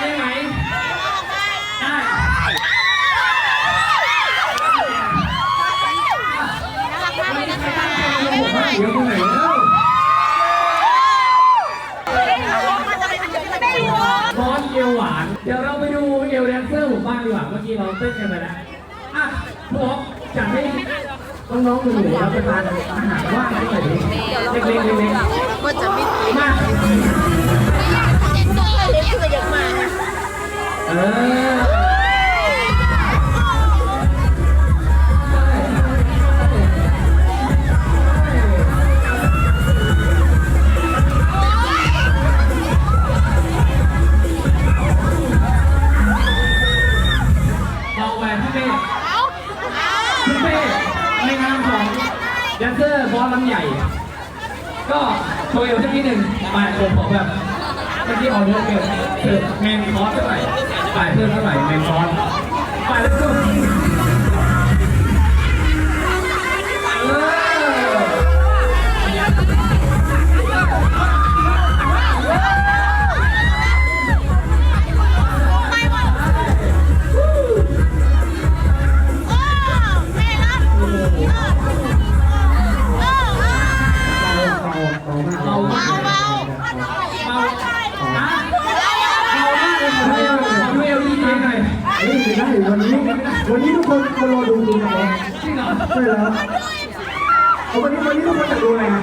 ได้ไหมได้น่ารักมากเลยนะคะเดี๋ยวไปไหนแล้วไม่รู้บอลเอวหวาน เดี๋ยวเราไปดูเอวแดนเซอร์ผมบ้างดีกว่า เมื่อกี้เราเต้นกันไปแล้ว อะพวกจัดให้น้องๆหนูๆรับประทานอาหารว่างหน่อยดิเล็กๆเล็กก็จะไม่ๆมา เด็กตัวเล็กตัวเยอะมากเออเอาไปพี่เป้เอาพี่เป้ในนามของแดนเซอร์บอสลำใหญ่ ก็โชว์เอวสักนิดหนึ่งมาผมขอแบบ เมื่อกี้ออเดอร์เกินเมนคอร์สเท่าไหร่ฝ่ายเพื่อนเท่าไหร่เมนคอร์สฝ่ายเพื่อน วันนี้ วันนี้ทุกคนมารอดูคุณนะจริงเหรอใช่แล้วเอาวันนี้วันนี้ทุกคนจะดูอะไรนะ